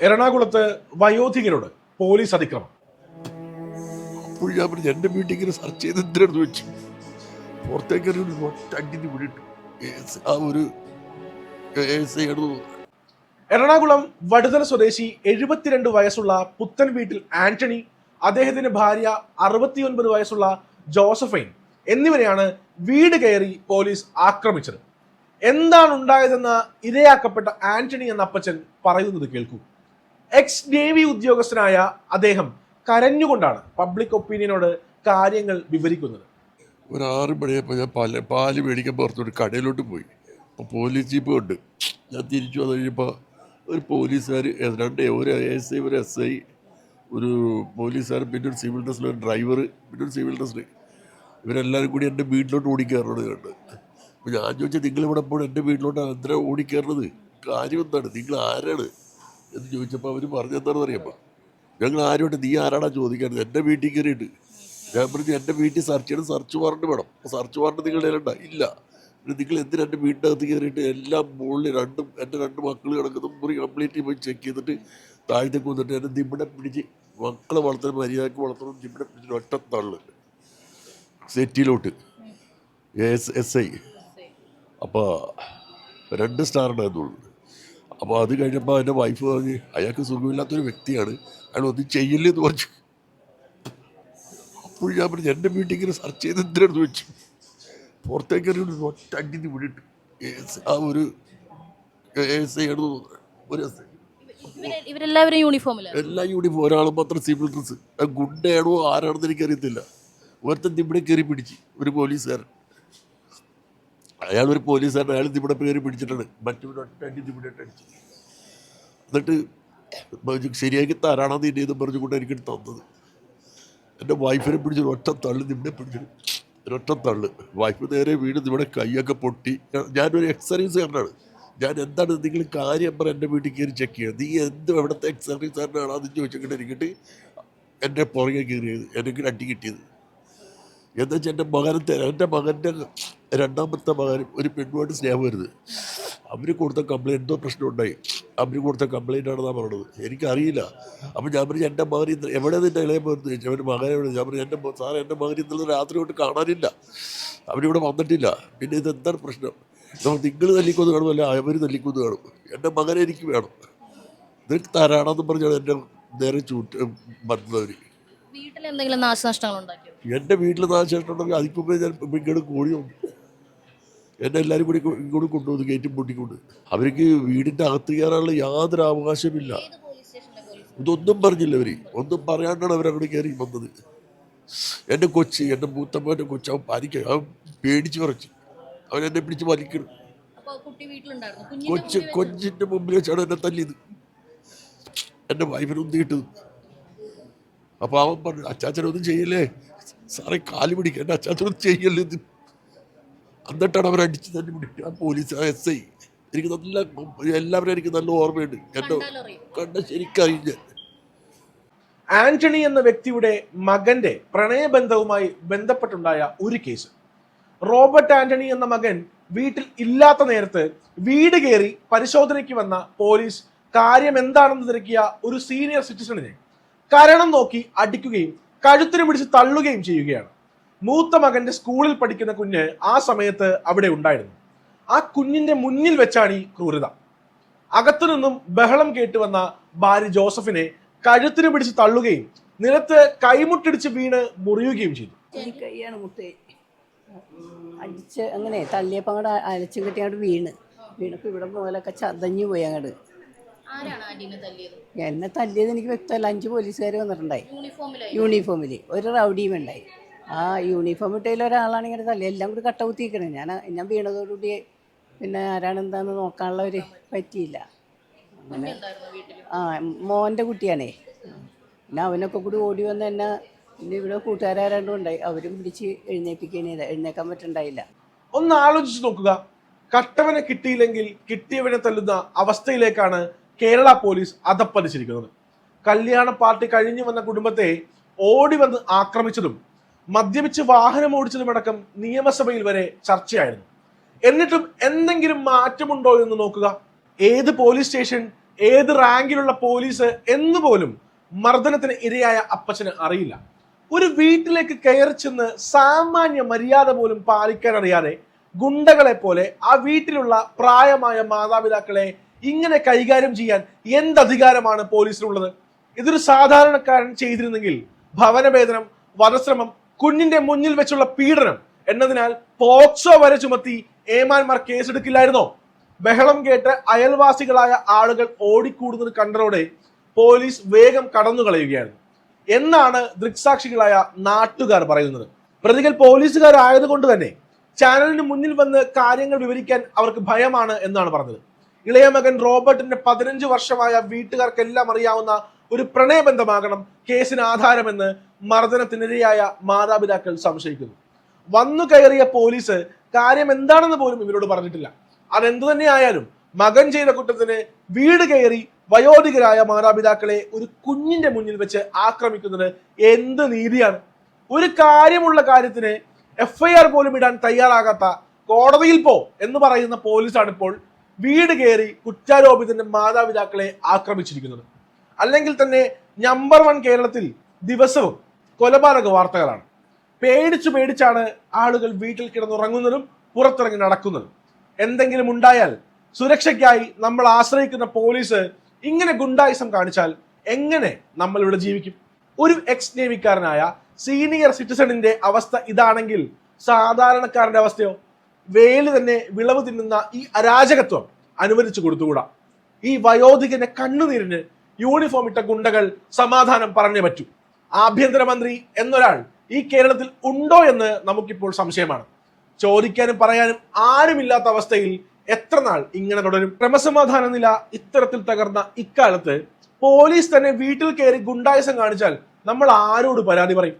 എറണാകുളത്ത് വയോധികരോട് പോലീസ് അതിക്രമം. അപ്പോൾ ഞാൻ പറഞ്ഞു എന്റെ വീട്ടിൽ ഇങ്ങനെ സെർച്ച് ചെയ്ത് എന്തിനു വെച്ചു. പുറത്തേക്ക് ഒരു ഒറ്റ ആ ഒരു എറണാകുളം വടുതല സ്വദേശി എഴുപത്തിരണ്ട് വയസ്സുള്ള പുത്തൻ വീട്ടിൽ ആന്റണി അദ്ദേഹത്തിന്റെ ഭാര്യ അറുപത്തിയൊൻപത് വയസ്സുള്ള ജോസഫൈൻ എന്നിവരെയാണ് വീട് കയറി പോലീസ് ആക്രമിച്ചത്. എന്താണ് ഉണ്ടായതെന്ന് ഇരയാക്കപ്പെട്ട ആന്റണി എന്ന അപ്പച്ചൻ പറയുന്നത് കേൾക്കൂ. എക്സ് നേവി ഉദ്യോഗസ്ഥനായ അദ്ദേഹം കരഞ്ഞുകൊണ്ടാണ് പബ്ലിക് ഒപ്പീനിയനോട് കാര്യങ്ങൾ വിവരിക്കുന്നത്. ഒരു ആറ് മണിയപ്പോൾ ഞാൻ പാൽ പാൽ മേടിക്കാൻ പുറത്തോട്ട് കടയിലോട്ട് പോയി. അപ്പോൾ പോലീസ് ജീപ്പ് ഉണ്ട് ഞാൻ തിരിച്ചു വന്നു കഴിഞ്ഞപ്പോൾ ഒരു പോലീസുകാർ രണ്ട് ഒരു എസ് ഐ ഒരു എസ് ഐ ഒരു പോലീസുകാർ പിന്നെ ഒരു സിവിൽ ഡ്രസ്സിൽ ഒരു ഡ്രൈവർ പിന്നെ ഒരു സിവിൽ ഡ്രസ്സിൽ ഇവരെല്ലാവരും കൂടി എന്റെ വീട്ടിലോട്ട് ഓടിക്കയറണത് കണ്ട്. അപ്പോൾ ഞാൻ ചോദിച്ചാൽ നിങ്ങളിവിടെ ഇപ്പോൾ എന്റെ വീട്ടിലോട്ട് അത്ര ഓടിക്കയറണത് കാര്യം എന്താണ്? നിങ്ങൾ ആരാണ്? എന്ന് ചോദിച്ചപ്പോൾ അവർ പറഞ്ഞെന്താണെന്ന് അറിയാമോ? ഞങ്ങൾ ആരുമായിട്ട് നീ ആരാടാ ചോദിക്കാറ് എന്റെ വീട്ടിൽ കയറിയിട്ട്. ഞാൻ പറഞ്ഞു എന്റെ വീട്ടിൽ സെർച്ച് ചെയ്യണം സെർച്ച് വാറണ്ട് വേണം. സെർച്ച് വാറണ്ട് നിങ്ങളുടെ ഇല്ല ഇല്ല. പിന്നെ നിങ്ങൾ എന്തിനാ എന്റെ വീടിന്റെ അകത്ത് കയറിയിട്ട് എല്ലാം മുകളിൽ രണ്ടും എന്റെ രണ്ട് മക്കൾ കിടക്കുന്ന മുറി കംപ്ലീറ്റ് പോയി ചെക്ക് ചെയ്തിട്ട് താഴത്തേക്ക് വന്നിട്ട് എന്നെ ദിമ്മിടെ പിടിച്ച് മക്കളെ വളർത്തണം മര്യാദയ്ക്ക് വളർത്തണം ദിമ്മിടെ പിടിച്ചിട്ട് ഒറ്റ തള്ളു. സെറ്റിയിലോട്ട് എസ് എസ് ഐ അപ്പോൾ രണ്ട് സ്റ്റാർ ഉണ്ടായിരുന്നുള്ളൂ. അപ്പോൾ അത് കഴിഞ്ഞപ്പോൾ എന്റെ വൈഫ് പറഞ്ഞ് അയാൾക്ക് സുഖമില്ലാത്തൊരു വ്യക്തിയാണ് അയാൾ ഒന്നും ചെയ്യില്ലേ എന്ന് പറഞ്ഞു അപ്പോൾ ഞാൻ പറഞ്ഞു എന്റെ വീട്ടിൽ ഇങ്ങനെ സെർച്ച് ചെയ്ത് എന്തിനാണെന്ന് വെച്ചു പുറത്തേക്ക് ഒരു ഒറ്റ അടിന് വിടിട്ട് ആ ഒരു എസ് ഐ ഒരു എസ് ഐ എല്ലാ യൂണിഫോം ഒരാളും മാത്രം സിവിൽ ഡ്രസ്സ് ഗുണ്ടയാണോ ആരാണെന്ന് എനിക്കറിയത്തില്ല ഒരുത്തൻ ഇവിടെ കയറി പിടിച്ച് ഒരു പോലീസുകാരൻ അയാൾ ഒരു പോലീസുകാരൻ അയാൾ ഇവിടെ പേര് പിടിച്ചിട്ടുണ്ട്. മറ്റൊരു ഒറ്റ അടി ഇവിടെ അടിച്ചു. എന്നിട്ട് ശരിയാക്കി തരാണെന്ന് ഇനി പറഞ്ഞു പറഞ്ഞുകൊണ്ട് എനിക്ക് തന്നത്? എന്റെ വൈഫിനെ പിടിച്ചൊരു ഒറ്റ തള്ളി ഇവിടെ പിടിച്ചു ഒരൊറ്റ തള്ളു. വൈഫ് നേരെ വീട് ഇവിടെ കൈയൊക്കെ പൊട്ടി. ഞാനൊരു എക്സർവീസുകാരനാണ് ഞാൻ എന്താണ് നിങ്ങൾ കാര്യം പറ എന്റെ വീട്ടിൽ കയറി ചെക്ക് ചെയ്യുക. നീ എന്ത് എവിടുത്തെ എക്സർവീസുകാരനാണ് അതെന്ന് ചോദിച്ചിട്ട് എനിക്കിട്ട് എന്റെ പുറകെ കയറിയത്. എനിക്ക് അടി കിട്ടിയത്. എന്താ വെച്ചാൽ എന്റെ മകനെ എന്റെ മകന്റെ രണ്ടാമത്തെ മകൻ ഒരു പെണ്ണുമായിട്ട് സ്നേഹം വരുന്നത് അവർ കൊടുത്ത കംപ്ലൈന്റ് എന്തോ പ്രശ്നം ഉണ്ടായി അവർ കൊടുത്ത കംപ്ലൈന്റ് ആണെന്നാണ് പറഞ്ഞത്. എനിക്കറിയില്ല. അപ്പം ഞാൻ പറഞ്ഞു എന്റെ മകൻ ഇന്ന് എവിടെ നിന്റെ ഇളയ പോയിരുന്നു ചോദിച്ചു. അവന്റെ മകനെ എവിടെ ഞാൻ പറഞ്ഞു എന്റെ സാർ സാറേ എന്റെ മകൻ ഇന്നലെ രാത്രി കൊണ്ട് കാണാനില്ല. അവരിവിടെ വന്നിട്ടില്ല. പിന്നെ ഇത് എന്താണ് പ്രശ്നം? നമ്മൾ നിങ്ങൾ തല്ലിക്കൊന്ന് കാണുമല്ല അവർ തല്ലിക്കൊന്ന് കാണും. എന്റെ മകനെ എനിക്ക് വേണം. നിനക്ക് തരാണെന്ന് പറഞ്ഞാണ് എന്റെ നേരെ ചൂട്ട് വന്നവർ വീട്ടിൽ എന്തെങ്കിലും നാശനഷ്ടങ്ങൾ ഉണ്ടാക്കിയോ എന്റെ വീട്ടിൽ നാശനഷ്ടം ഉണ്ടെങ്കിൽ അതിപ്പോ ഞാൻ കോഴി വന്നു എന്നെ എല്ലാവരും കൂടി ഇങ്ങോട്ട് കൊണ്ടുവന്ന് കയറ്റും പൊട്ടിക്കൊണ്ട് അവർക്ക് വീടിന്റെ അകത്ത് കയറാനുള്ള യാതൊരു അവകാശമില്ല. ഇതൊന്നും പറഞ്ഞില്ല അവർ ഒന്നും പറയാണ്ടാണ് അവർ അങ്ങോട്ട് കയറി വന്നത്. എന്റെ കൊച്ച് എന്റെ മൂത്തമ്മന്റെ കൊച്ച് അവൻ പാലിക്ക അവൻ പേടിച്ച് പറിച്ച്. അവൻ എന്നെ പിടിച്ച് വലിക്കണം കൊച്ച് കൊച്ചിന്റെ മുമ്പിൽ വെച്ചാണ് എന്നെ തല്ലിയത്. എന്റെ വൈഫിനൊന്നും കിട്ടുന്നു. അപ്പോൾ അവൻ പറഞ്ഞു അച്ചാച്ചനൊന്നും ചെയ്യല്ലേ? സാറേ കാൽ പിടിക്കുക എന്റെ അച്ചാച്ചനൊന്നും ചെയ്യല്ലേ ഇത്? എന്നിട്ടാണ് അവൻ അടിച്ച് തന്നെ പിടിക്കുക. Police S I. എനിക്ക് നല്ല എല്ലാവരും എനിക്ക് നല്ല ഓർമ്മയുണ്ട്. എന്റെ കണ്ട ശരിക്കറിയും ആന്റണി എന്ന വ്യക്തിയുടെ മകന്റെ പ്രണയബന്ധവുമായി ബന്ധപ്പെട്ടുണ്ടായ ഒരു കേസ്. റോബർട്ട് ആന്റണി എന്ന മകൻ വീട്ടിൽ ഇല്ലാത്ത നേരത്ത് വീട് കയറി പരിശോധനയ്ക്ക് വന്ന പോലീസ് കാര്യം എന്താണെന്ന് തിരക്കിയ ഒരു സീനിയർ സിറ്റിസണിനെ കരണം നോക്കി അടിക്കുകയും കഴുത്തിന് പിടിച്ച് തള്ളുകയും ചെയ്യുകയാണ്. മൂത്ത മകന്റെ സ്കൂളിൽ പഠിക്കുന്ന കുഞ്ഞ് ആ സമയത്ത് അവിടെ ഉണ്ടായിരുന്നു. ആ കുഞ്ഞിന്റെ മുന്നിൽ വെച്ചാണ് ഈ ക്രൂരത. അകത്തു നിന്നും ബഹളം കേട്ടുവന്ന ഭാര്യ ജോസഫിനെ കഴുത്തിന് പിടിച്ച് തള്ളുകയും നിലത്ത് കൈമുട്ടിടിച്ച് വീണ് മുറിയുകയും ചെയ്തു. ഈ കൈയാണ് മുട്ടേ. അടിച്ച് അങ്ങനെ തള്ളിയപ്പോൾ അങ്ങോട്ട് അലച്ചും കെട്ടി അങ്ങോട്ട് വീണ്. വീണപ്പോൾ ഇവിടെ മുതലൊക്കെ ചതഞ്ഞു പോയി അങ്ങോട്ട് ആരാണ് ആന്റീനെ തല്ലിയത്? എന്നെ തല്ലിയത് എനിക്ക് വ്യക്തമല്ല. അഞ്ച് പോലീസുകാർ വന്നിട്ടുണ്ടായി. യൂണിഫോമിൽ. യൂണിഫോമിൽ ഒരു റൗഡിയും ഉണ്ടായി ആ യൂണിഫോം ഇട്ടതിൽ ഒരാളാണ് ഇങ്ങനെ തല്ലി. എല്ലാം കൂടി കട്ട കുത്തിയിരിക്കണേ. ഞാൻ ഞാൻ വീണതോടുകൂടി പിന്നെ ആരാണ് എന്താന്ന് നോക്കാനുള്ള ഒരു പറ്റിയില്ല. അങ്ങനെ ആ മോന്റെ കുട്ടിയാണേ. പിന്നെ അവനൊക്കെ കൂടി ഓടി വന്ന് എന്നെ പിന്നെ ഇവിടെ കൂട്ടുകാരാണ്ടും ഉണ്ടായി. അവരും പിടിച്ച് എഴുന്നേപ്പിക്കണേ എഴുന്നേക്കാൻ പറ്റുണ്ടായില്ല. ഒന്ന് ആലോചിച്ച് നോക്കുക. കട്ടവനെ കിട്ടിയില്ലെങ്കിൽ കിട്ടിയവനെ തല്ലുന്ന അവസ്ഥയിലേക്കാണ് കേരള പോലീസ് അതപ്പതിച്ചിരിക്കുന്നത്. കല്യാണ പാർട്ടി കഴിഞ്ഞു വന്ന കുടുംബത്തെ ഓടി വന്ന് ആക്രമിച്ചതും മദ്യപിച്ച് വാഹനം ഓടിച്ചതുമടക്കം നിയമസഭയിൽ വരെ ചർച്ചയായിരുന്നു. എന്നിട്ടും എന്തെങ്കിലും മാറ്റമുണ്ടോ എന്ന് നോക്കുക. ഏത് പോലീസ് സ്റ്റേഷൻ ഏത് റാങ്കിലുള്ള പോലീസ് എന്ന് പോലും മർദ്ദനത്തിന് ഇരയായ അപ്പച്ചന് അറിയില്ല. ഒരു വീട്ടിലേക്ക് കയറി ചെന്ന് സാമാന്യ മര്യാദ പോലും പാലിക്കാൻ അറിയാതെ ഗുണ്ടകളെ പോലെ ആ വീട്ടിലുള്ള പ്രായമായ മാതാപിതാക്കളെ ഇങ്ങനെ കൈകാര്യം ചെയ്യാൻ എന്തധികാരമാണ് പോലീസിനുള്ളത്? ഇതൊരു സാധാരണക്കാരൻ ചെയ്തിരുന്നെങ്കിൽ ഭവനവേതനം വധശ്രമം കുഞ്ഞിന്റെ മുന്നിൽ വെച്ചുള്ള പീഡനം എന്നതിനാൽ പോക്സോ വരെ ചുമത്തി ഏമാന്മാർ കേസെടുക്കില്ലായിരുന്നോ? ബഹളം കേട്ട് അയൽവാസികളായ ആളുകൾ ഓടിക്കൂടുന്നത് കണ്ടതോടെ പോലീസ് വേഗം കടന്നു കളയുകയായിരുന്നു എന്നാണ് ദൃക്സാക്ഷികളായ നാട്ടുകാർ പറയുന്നത്. പ്രതികൾ പോലീസുകാരായതുകൊണ്ട് തന്നെ ചാനലിന് മുന്നിൽ വന്ന് കാര്യങ്ങൾ വിവരിക്കാൻ അവർക്ക് ഭയമാണ് എന്നാണ് പറഞ്ഞത്. ഇളയ മകൻ റോബർട്ടിന്റെ പതിനഞ്ച് വർഷമായ വീട്ടുകാർക്കെല്ലാം അറിയാവുന്ന ഒരു പ്രണയബന്ധമാകണം കേസിന് ആധാരമെന്ന് മർദ്ദനത്തിനിരയായ മാതാപിതാക്കൾ സംശയിക്കുന്നു. വന്നു കയറിയ പോലീസ് കാര്യം എന്താണെന്ന് പോലും ഇവരോട് പറഞ്ഞിട്ടില്ല. അതെന്തു തന്നെയായാലും മകൻ ചെയ്ത കുറ്റത്തിന് വീട് കയറി വയോധികരായ മാതാപിതാക്കളെ ഒരു കുഞ്ഞിന്റെ മുന്നിൽ വെച്ച് ആക്രമിക്കുന്നത് എന്ത് നീതിയാണ്? ഒരു കാര്യമുള്ള കാര്യത്തിന് എഫ്ഐആർ പോലും ഇടാൻ തയ്യാറാകാത്ത കോടതിയിൽ പോ എന്ന് പറയുന്ന പോലീസാണ് ഇപ്പോൾ വീട് കയറി കുറ്റാരോപിതന്റെ മാതാപിതാക്കളെ ആക്രമിച്ചിരിക്കുന്നത്. അല്ലെങ്കിൽ തന്നെ നമ്പർ വൺ കേരളത്തിൽ ദിവസവും കൊലപാതക വാർത്തകളാണ്. പേടിച്ചു പേടിച്ചാണ് ആളുകൾ വീട്ടിൽ കിടന്നുറങ്ങുന്നതും പുറത്തിറങ്ങി നടക്കുന്നതും. എന്തെങ്കിലും ഉണ്ടായാൽ സുരക്ഷയ്ക്കായി നമ്മൾ ആശ്രയിക്കുന്ന പോലീസ് ഇങ്ങനെ ഗുണ്ടായിസം കാണിച്ചാൽ എങ്ങനെ നമ്മൾ ഇവിടെ ജീവിക്കും? ഒരു എക്സ് നേവിക്കാരനായ സീനിയർ സിറ്റിസണിന്റെ അവസ്ഥ ഇതാണെങ്കിൽ സാധാരണക്കാരന്റെ അവസ്ഥയോ? വേൽ തന്നെ വിളവ് തിന്നുന്ന ഈ അരാജകത്വം അനുവദിച്ചു കൊടുത്തുകൂടാ. ഈ വയോധികന്റെ കണ്ണുനീരിന് യൂണിഫോം ഇട്ട ഗുണ്ടകൾ സമാധാനം പറഞ്ഞേ പറ്റൂ. ആഭ്യന്തരമന്ത്രി എന്നൊരാൾ ഈ കേരളത്തിൽ ഉണ്ടോ എന്ന് നമുക്കിപ്പോൾ സംശയമാണ്. ചോദിക്കാനും പറയാനും ആരുമില്ലാത്ത അവസ്ഥയിൽ എത്ര നാൾ ഇങ്ങനെ തുടരും? ക്രമസമാധാന നില ഇത്തരത്തിൽ തകർന്ന ഇക്കാലത്ത് പോലീസ് തന്നെ വീട്ടിൽ കയറി ഗുണ്ടായസം കാണിച്ചാൽ നമ്മൾ ആരോട് പരാതി പറയും?